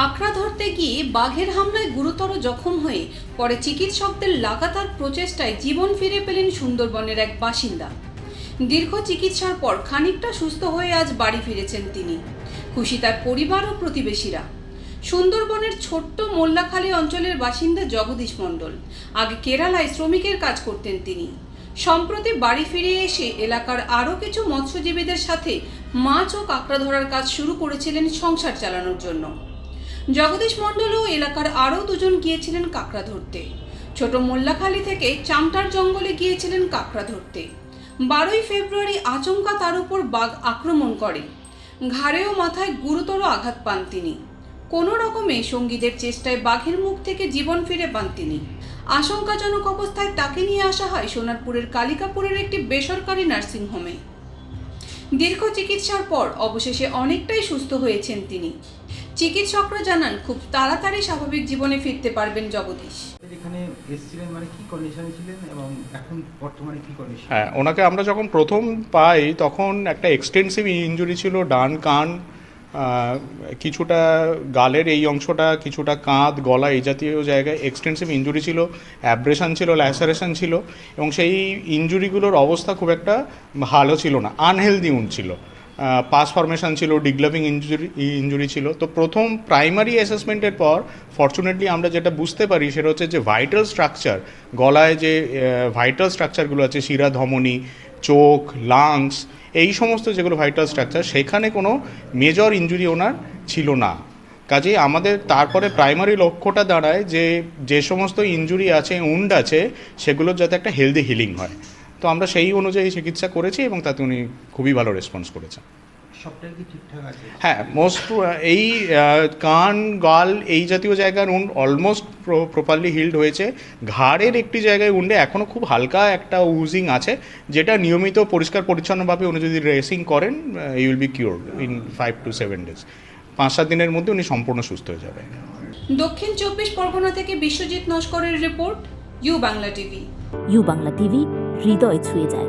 করতে গিয়ে বাঘের হামলায় গুরুতর জখম হয়ে পরে চিকিৎসকদের লাগাতার প্রচেষ্টায় জীবন ফিরে পেলেন সুন্দরবনের এক বাসিন্দা। দীর্ঘ চিকিৎসার পর খানিকটা সুস্থ হয়ে আজ বাড়ি ফিরেছেন তিনি। খুশি তার পরিবার ও প্রতিবেশীরা। সুন্দরবনের ছোট্ট মোল্লাখালী অঞ্চলের বাসিন্দা জগদীশ মণ্ডল। আগে কেরালায় শ্রমিকের কাজ করতেন তিনি। সম্প্রতি বাড়ি ফিরে এসে এলাকার আরও কিছু মৎস্যজীবীদের সাথে মাছ ও কাঁকড়া ধরার কাজ শুরু করেছিলেন সংসার চালানোর জন্য। জগদীশ মণ্ডল ও এলাকার আরও দুজন গিয়েছিলেন কাঁকড়া ধরতে। ছোট মোল্লাখালী থেকে চামটার জঙ্গলে গিয়েছিলেন কাঁকড়া ধরতে। বারোই ফেব্রুয়ারি আচমকা তার উপর বাঘ আক্রমণ করে। ঘাড়ে ও মাথায় গুরুতর আঘাত পান তিনি। কোনো রকমে সঙ্গীদের চেষ্টায় বাঘের মুখ থেকে জীবন ফিরে পান তিনি। আশঙ্কাজনক অবস্থায় তাকে নিয়ে আসা হয় সোনারপুরের কালিকাপুরের একটি বেসরকারি নার্সিংহোমে। দীর্ঘ চিকিৎসার পর অবশেষে অনেকটাই সুস্থ হয়েছেন তিনি। চিকিৎসকরা জানান খুব তাড়াতাড়ি স্বাভাবিক জীবনে ফিরতে পারবেন জগদীশ। এখানে এসেছিলেন মানে কি কন্ডিশনে ছিলেন এবং এখন বর্তমানে কি কন্ডিশন হ্যাঁ ওনাকে আমরা যখন প্রথম পাই তখন একটা এক্সটেন্সিভ ইঞ্জুরি ছিল ডান কান কিছুটা গালের এই অংশটা কিছুটা কাঁধ গলা এই জাতীয় জায়গায় এক্সটেন্সিভ ইঞ্জুরি ছিল অ্যাব্রেশন ছিল ল্যাসারেশন ছিল এবং সেই ইঞ্জুরিগুলোর অবস্থা খুব একটা ভালো ছিল না আনহেলদি উন ছিল। পাস ফরমেশন ছিল ডিগ্লাভিং ইঞ্জুরি ইঞ্জুরি ছিল। তো প্রথম প্রাইমারি অ্যাসেসমেন্টের পর ফর্চুনেটলি আমরা যেটা বুঝতে পারি সেটা হচ্ছে যে ভাইটাল স্ট্রাকচার গলায় যে ভাইটাল স্ট্রাকচারগুলো আছে, শিরা, ধমনী, চোখ লাংস এই সমস্ত যেগুলো ভাইটাল স্ট্রাকচার সেখানে কোনো মেজর ইঞ্জুরি ওনার ছিল না। কাজেই আমাদের তারপরে প্রাইমারি লক্ষ্যটা দাঁড়ায় যে যে সমস্ত ইঞ্জুরি আছে উন্ড আছে, সেগুলোর যাতে একটা হেলদি হিলিং হয়। তো আমরা সেই অনুযায়ী চিকিৎসা করেছি এবং তাতে উনি খুবই ভালো রেসপন্স করেছেন। হ্যাঁ মোস্ট এই কান গাল এই জাতীয় জায়গার উন্ড অলমোস্ট প্রপারলি হিল্ড হয়েছে। ঘাড়ের একটি জায়গায় উন্ডে এখনও খুব হালকা একটা উজিং আছে যেটা নিয়মিত পরিষ্কার পরিচ্ছন্নভাবে উনি যদি রেসিং করেন you will be cure in five to seven days পাঁচ সাত দিনের মধ্যে উনি সম্পূর্ণ সুস্থ হয়ে যাবে। দক্ষিণ চব্বিশ পরগনা থেকে Biswajit নস্করের report U Bangla TV U Bangla TV হৃদয় ছুঁয়ে যায়।